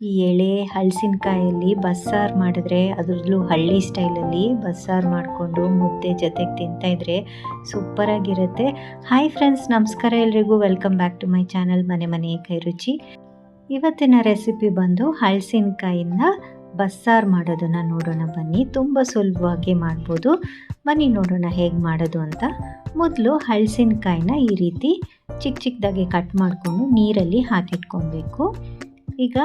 ಈ ಎಳೆ ಹಲಸಿನಕಾಯಲ್ಲಿ ಬಸ್ಸಾರು ಮಾಡಿದ್ರೆ ಅದರಲ್ಲೂ ಹಳ್ಳಿ ಸ್ಟೈಲಲ್ಲಿ ಬಸ್ಸಾರು ಮಾಡಿಕೊಂಡು ಮುದ್ದೆ ಜೊತೆಗೆ ತಿಂತಾಯಿದ್ರೆ ಸೂಪರಾಗಿರುತ್ತೆ. ಹಾಯ್ ಫ್ರೆಂಡ್ಸ್ ನಮಸ್ಕಾರ ಎಲ್ರಿಗೂ. Welcome back to my channel ಮನೆ ಮನೆ ಕೈ ರುಚಿ. ಇವತ್ತಿನ ರೆಸಿಪಿ ಬಂದು ಹಲಸಿನಕಾಯಿಂದ ಬಸ್ಸಾರು ಮಾಡೋದನ್ನು ನೋಡೋಣ ಬನ್ನಿ. ತುಂಬ ಸುಲಭವಾಗಿ ಮಾಡ್ಬೋದು. ಬನ್ನಿ ನೋಡೋಣ ಹೇಗೆ ಮಾಡೋದು ಅಂತ. ಮೊದಲು ಹಲಸಿನಕಾಯಿನ ಈ ರೀತಿ ಚಿಕ್ಕ ಚಿಕ್ಕದಾಗಿ ಕಟ್ ಮಾಡಿಕೊಂಡು ನೀರಲ್ಲಿ ಹಾಕಿಟ್ಕೊಬೇಕು. ಈಗ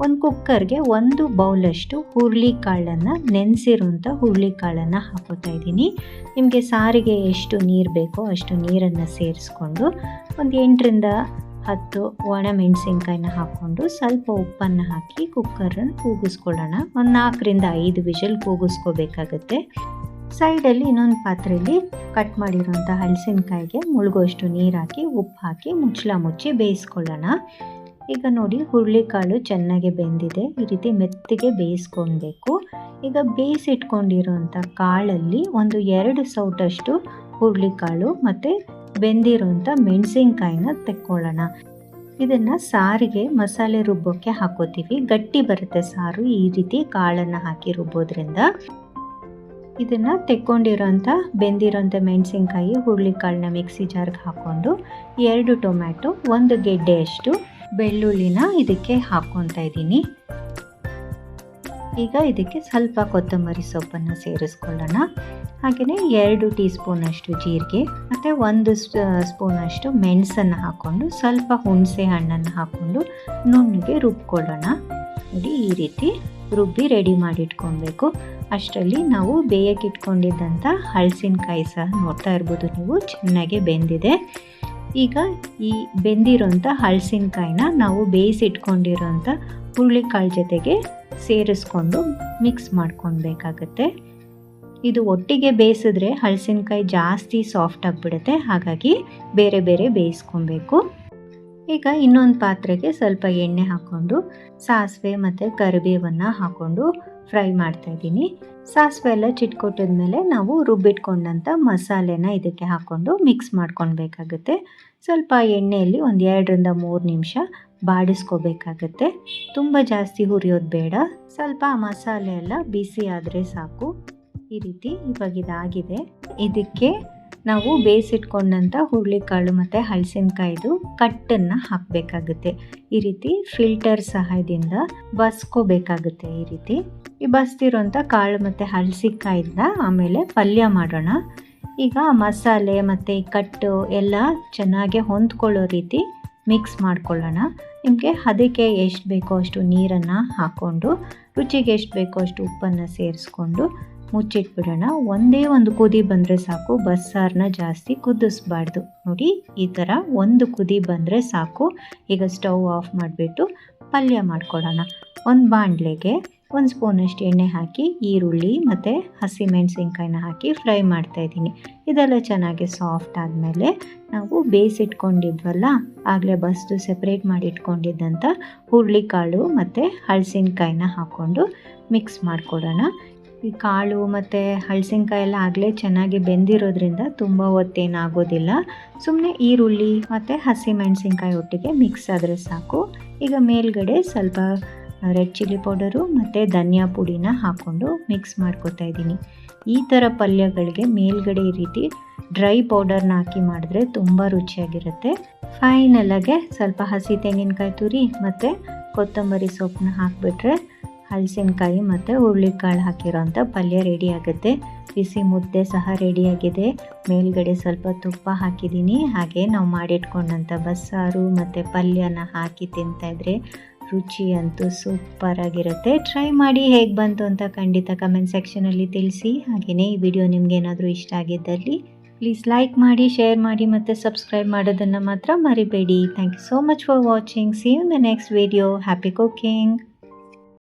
ಒಂದು ಕುಕ್ಕರ್ಗೆ ಒಂದು ಬೌಲಷ್ಟು ಹುರುಳಿ ಕಾಳನ್ನು ನೆನೆಸಿರುವಂಥ ಹುರುಳಿ ಕಾಳನ್ನು ಹಾಕೋತಾ ಇದ್ದೀನಿ. ನಿಮಗೆ ಸಾರಿಗೆ ಎಷ್ಟು ನೀರು ಬೇಕೋ ಅಷ್ಟು ನೀರನ್ನು ಸೇರಿಸ್ಕೊಂಡು ಒಂದು ಎಂಟರಿಂದ ಹತ್ತು ಒಣ ಮೆಣಸಿನ್ಕಾಯಿನ ಹಾಕ್ಕೊಂಡು ಸ್ವಲ್ಪ ಉಪ್ಪನ್ನು ಹಾಕಿ ಕುಕ್ಕರನ್ನು ಕೂಗಿಸ್ಕೊಳ್ಳೋಣ. ಒಂದು ನಾಲ್ಕರಿಂದ ಐದು ವಿಷಲ್ ಕೂಗಿಸ್ಕೋಬೇಕಾಗತ್ತೆ. ಸೈಡಲ್ಲಿ ಇನ್ನೊಂದು ಪಾತ್ರೆಯಲ್ಲಿ ಕಟ್ ಮಾಡಿರುವಂಥ ಹಲಸಿನಕಾಯಿಗೆ ಮುಳುಗೋಷ್ಟು ನೀರು ಹಾಕಿ ಉಪ್ಪು ಹಾಕಿ ಮುಚ್ಚಳ ಮುಚ್ಚಿ ಬೇಯಿಸ್ಕೊಳ್ಳೋಣ. ಈಗ ನೋಡಿ ಹುರುಳಿಕಾಳು ಚೆನ್ನಾಗಿ ಬೆಂದಿದೆ. ಈ ರೀತಿ ಮೆತ್ತಗೆ ಬೇಯಿಸ್ಕೊಳ್ಬೇಕು. ಈಗ ಬೇಯಿಸಿಟ್ಕೊಂಡಿರೋಂಥ ಕಾಳಲ್ಲಿ ಒಂದು ಎರಡು ಸೌಟಷ್ಟು ಹುರುಳಿಕಾಳು ಮತ್ತು ಬೆಂದಿರೋಂಥ ಮೆಣಸಿನ್ಕಾಯಿನ ತೆಕ್ಕೊಳ್ಳೋಣ. ಇದನ್ನು ಸಾರಿಗೆ ಮಸಾಲೆ ರುಬ್ಬೋಕ್ಕೆ ಹಾಕೋತೀವಿ. ಗಟ್ಟಿ ಬರುತ್ತೆ ಸಾರು. ಈ ರೀತಿ ಕಾಳನ್ನು ಹಾಕಿ ರುಬ್ಬೋದ್ರಿಂದ ಇದನ್ನು ತೆಕ್ಕೊಂಡಿರೋಂಥ ಬೆಂದಿರೋಂಥ ಮೆಣಸಿನ್ಕಾಯಿ ಹುರುಳಿಕಾಳನ್ನ ಮಿಕ್ಸಿ ಜಾರ್ಗೆ ಹಾಕ್ಕೊಂಡು ಎರಡು ಟೊಮ್ಯಾಟೊ, ಒಂದು ಗೆಡ್ಡೆಯಷ್ಟು ಬೆಳ್ಳುಳ್ಳಿನ ಇದಕ್ಕೆ ಹಾಕ್ಕೊತಾ ಇದ್ದೀನಿ. ಈಗ ಇದಕ್ಕೆ ಸ್ವಲ್ಪ ಕೊತ್ತಂಬರಿ ಸೊಪ್ಪನ್ನು ಸೇರಿಸ್ಕೊಳ್ಳೋಣ. ಹಾಗೆಯೇ ಎರಡು ಟೀ ಸ್ಪೂನಷ್ಟು ಜೀರಿಗೆ, ಮತ್ತು ಒಂದು ಸ್ಪೂನಷ್ಟು ಮೆಣಸನ್ನು ಹಾಕ್ಕೊಂಡು ಸ್ವಲ್ಪ ಹುಣಸೆ ಹಣ್ಣನ್ನು ಹಾಕ್ಕೊಂಡು ನುಣ್ಣಗೆ ರುಬ್ಕೊಳ್ಳೋಣ. ನೋಡಿ, ಈ ರೀತಿ ರುಬ್ಬಿ ರೆಡಿ ಮಾಡಿಟ್ಕೊಬೇಕು. ಅಷ್ಟರಲ್ಲಿ ನಾವು ಬೇಯಕ್ಕೆ ಇಟ್ಕೊಂಡಿದ್ದಂಥ ಹಲಸಿನಕಾಯಿ ಸಹ ನೋಡ್ತಾ ಇರ್ಬೋದು ನೀವು, ಚೆನ್ನಾಗಿ ಬೆಂದಿದೆ. ಈಗ ಈ ಬೆಂದಿರೋಂಥ ಹಲಸಿನಕಾಯಿನ ನಾವು ಬೇಯಿಸಿಟ್ಕೊಂಡಿರೋಂಥ ಹುರುಳಿಕಾಳು ಜೊತೆಗೆ ಸೇರಿಸ್ಕೊಂಡು ಮಿಕ್ಸ್ ಮಾಡ್ಕೊಳ್ಬೇಕಾಗತ್ತೆ. ಇದು ಒಟ್ಟಿಗೆ ಬೇಯಿಸಿದ್ರೆ ಹಲಸಿನಕಾಯಿ ಜಾಸ್ತಿ ಸಾಫ್ಟ್ ಆಗಿಬಿಡುತ್ತೆ. ಹಾಗಾಗಿ ಬೇರೆ ಬೇರೆ ಬೇಯಿಸ್ಕೊಬೇಕು ಈಗ ಇನ್ನೊಂದು ಪಾತ್ರೆಗೆ ಸ್ವಲ್ಪ ಎಣ್ಣೆ ಹಾಕ್ಕೊಂಡು, ಸಾಸಿವೆ ಮತ್ತು ಕರಿಬೇವನ್ನು ಹಾಕ್ಕೊಂಡು ಫ್ರೈ ಮಾಡ್ತಾ ಇದ್ದೀನಿ. ಸಾಸಿವೆ ಎಲ್ಲ ಚಿಟ್ಕೊಟ್ಟಿದ್ಮೇಲೆ ನಾವು ರುಬ್ಬಿಟ್ಕೊಂಡಂಥ ಮಸಾಲೆನ ಇದಕ್ಕೆ ಹಾಕ್ಕೊಂಡು ಮಿಕ್ಸ್ ಮಾಡ್ಕೊಳ್ಬೇಕಾಗುತ್ತೆ. ಸ್ವಲ್ಪ ಎಣ್ಣೆಯಲ್ಲಿ ಒಂದು ಎರಡರಿಂದ ಮೂರು ನಿಮಿಷ ಬಾಡಿಸ್ಕೋಬೇಕಾಗತ್ತೆ. ತುಂಬ ಜಾಸ್ತಿ ಹುರಿಯೋದು ಬೇಡ. ಸ್ವಲ್ಪ ಮಸಾಲೆ ಎಲ್ಲ ಬಿಸಿ ಆದರೆ ಸಾಕು. ಈ ರೀತಿ ಇವಾಗ ಇದಾಗಿದೆ. ಇದಕ್ಕೆ ನಾವು ಬೇಯಿಸಿಟ್ಕೊಂಡಂಥ ಹುರುಳಿಕಾಳು ಮತ್ತು ಹಲಸಿನಕಾಯಿದು ಕಟ್ಟನ್ನು ಹಾಕಬೇಕಾಗುತ್ತೆ. ಈ ರೀತಿ ಫಿಲ್ಟರ್ ಸಹಾಯದಿಂದ ಬಸ್ಕೋಬೇಕಾಗುತ್ತೆ ಈ ರೀತಿ. ಈ ಬಸ್ತಿರೋಂಥ ಕಾಳು ಮತ್ತು ಹಲಸಿನಕಾಯಿಂದ ಆಮೇಲೆ ಪಲ್ಯ ಮಾಡೋಣ. ಈಗ ಮಸಾಲೆ ಮತ್ತು ಕಟ್ಟು ಎಲ್ಲ ಚೆನ್ನಾಗಿ ಹೊಂದ್ಕೊಳ್ಳೋ ರೀತಿ ಮಿಕ್ಸ್ ಮಾಡ್ಕೊಳ್ಳೋಣ. ನಿಮಗೆ ಅದಕ್ಕೆ ಎಷ್ಟು ಬೇಕೋ ಅಷ್ಟು ನೀರನ್ನು ಹಾಕ್ಕೊಂಡು, ರುಚಿಗೆ ಎಷ್ಟು ಬೇಕೋ ಅಷ್ಟು ಉಪ್ಪನ್ನು ಸೇರಿಸ್ಕೊಂಡು ಮುಚ್ಚಿಟ್ಬಿಡೋಣ. ಒಂದೇ ಒಂದು ಕುದಿ ಬಂದರೆ ಸಾಕು ಬಸ್ಸಾರನ್ನ ಜಾಸ್ತಿ ಕುದಿಸ್ಬಾರ್ದು. ನೋಡಿ, ಈ ಥರ ಒಂದು ಕುದಿ ಬಂದರೆ ಸಾಕು. ಈಗ ಸ್ಟವ್ ಆಫ್ ಮಾಡಿಬಿಟ್ಟು ಪಲ್ಯ ಮಾಡ್ಕೊಡೋಣ. ಒಂದು ಬಾಣಲೆಗೆ ಒಂದು ಸ್ಪೂನಷ್ಟು ಎಣ್ಣೆ ಹಾಕಿ, ಈರುಳ್ಳಿ ಮತ್ತು ಹಸಿಮೆಣಸಿನ್ಕಾಯಿನ ಹಾಕಿ ಫ್ರೈ ಮಾಡ್ತಾಯಿದ್ದೀನಿ ಇದೆಲ್ಲ ಚೆನ್ನಾಗಿ ಸಾಫ್ಟ್ ಆದಮೇಲೆ ನಾವು ಬೇಯಿಸಿಟ್ಕೊಂಡಿದ್ವಲ್ಲ, ಆಗಲೇ ಬಸ್ದು ಸೆಪ್ರೇಟ್ ಮಾಡಿ ಇಟ್ಕೊಂಡಿದ್ದಂಥ ಹುರುಳಿಕಾಳು ಮತ್ತು ಹಳಸಿನ್ಕಾಯಿನ ಹಾಕ್ಕೊಂಡು ಮಿಕ್ಸ್ ಮಾಡಿಕೊಡೋಣ. ಈ ಕಾಳು ಮತ್ತು ಹಲಸಿನಕಾಯಿ ಎಲ್ಲ ಆಗಲೇ ಚೆನ್ನಾಗಿ ಬೆಂದಿರೋದ್ರಿಂದ ತುಂಬ ಹೊತ್ತೇನಾಗೋದಿಲ್ಲ. ಸುಮ್ಮನೆ ಈರುಳ್ಳಿ ಮತ್ತು ಹಸಿಮೆಣಸಿನ್ಕಾಯಿ ಒಟ್ಟಿಗೆ ಮಿಕ್ಸ್ ಆದರೆ ಸಾಕು. ಈಗ ಮೇಲ್ಗಡೆ ಸ್ವಲ್ಪ ರೆಡ್ ಚಿಲ್ಲಿ ಪೌಡರು ಮತ್ತು ಧನಿಯಾ ಪುಡಿನ ಹಾಕ್ಕೊಂಡು ಮಿಕ್ಸ್ ಮಾಡ್ಕೊತಾ ಇದ್ದೀನಿ. ಈ ಥರ ಪಲ್ಯಗಳಿಗೆ ಮೇಲ್ಗಡೆ ಈ ರೀತಿ ಡ್ರೈ ಪೌಡರ್ನ ಹಾಕಿ ಮಾಡಿದ್ರೆ ತುಂಬ ರುಚಿಯಾಗಿರುತ್ತೆ. ಫೈನಲಾಗೆ ಸ್ವಲ್ಪ ಹಸಿ ತೆಂಗಿನಕಾಯಿ ತುರಿ ಮತ್ತು ಕೊತ್ತಂಬರಿ ಸೊಪ್ಪನ್ನ ಹಾಕಿಬಿಟ್ರೆ ಹಲಸಿನಕಾಯಿ ಮತ್ತು ಹುರುಳಿಕಾಳು ಹಾಕಿರೋಂಥ ಪಲ್ಯ ರೆಡಿ ಆಗುತ್ತೆ. ಬಿಸಿ ಮುದ್ದೆ ಸಹ ರೆಡಿಯಾಗಿದೆ ಮೇಲ್ಗಡೆ ಸ್ವಲ್ಪ ತುಪ್ಪ ಹಾಕಿದ್ದೀನಿ. ಹಾಗೆ ನಾವು ಮಾಡಿಟ್ಕೊಂಡಂಥ ಬಸ್ಸಾರು ಮತ್ತು ಪಲ್ಯನ ಹಾಕಿ ತಿಂತಾಯಿದ್ರೆ ರುಚಿ ಅಂತೂ ಸೂಪರಾಗಿರುತ್ತೆ ಟ್ರೈ ಮಾಡಿ ಹೇಗೆ ಬಂತು ಅಂತ ಖಂಡಿತ ಕಮೆಂಟ್ ಸೆಕ್ಷನಲ್ಲಿ ತಿಳಿಸಿ. ಹಾಗೆಯೇ ಈ ವಿಡಿಯೋ ನಿಮಗೇನಾದರೂ ಇಷ್ಟ ಆಗಿದ್ದಲ್ಲಿ ಪ್ಲೀಸ್ ಲೈಕ್ ಮಾಡಿ ಶೇರ್ ಮಾಡಿ ಮತ್ತು ಸಬ್ಸ್ಕ್ರೈಬ್ ಮಾಡೋದನ್ನು ಮಾತ್ರ ಮರಿಬೇಡಿ. Thank you so much for watching see you the next video happy cooking